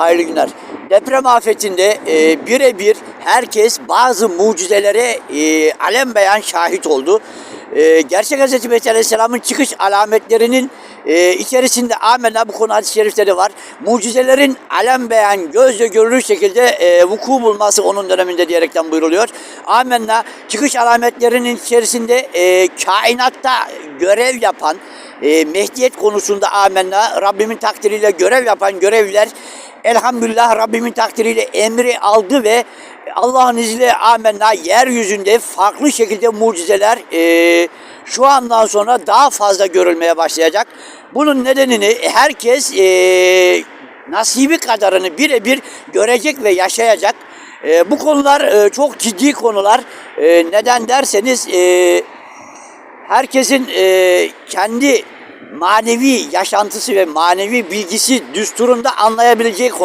Hayırlı günler. Deprem afetinde e, birebir herkes bazı mucizelere e, alem beyan şahit oldu. E, Gerçek Hz. Mehdi Aleyhisselam'ın çıkış alametlerinin e, içerisinde amenna bu konu hadis-i şerifleri var. Mucizelerin alem beyan gözle görülür şekilde e, vuku bulması onun döneminde diyerekten buyuruluyor. Amenna çıkış alametlerinin içerisinde e, kainatta görev yapan, e, Mehdiyet konusunda amenna Rabbimin takdiriyle görev yapan görevliler elhamdülillah Rabbimin takdiriyle emri aldı ve Allah'ın izniyle amenna yeryüzünde farklı şekilde mucizeler e, şu andan sonra daha fazla görülmeye başlayacak. Bunun nedenini herkes e, nasibi kadarını birebir görecek ve yaşayacak. E, bu konular e, çok ciddi konular. E, neden derseniz e, herkesin e, kendi manevi yaşantısı ve manevi bilgisi düsturunda anlayabileceği konu.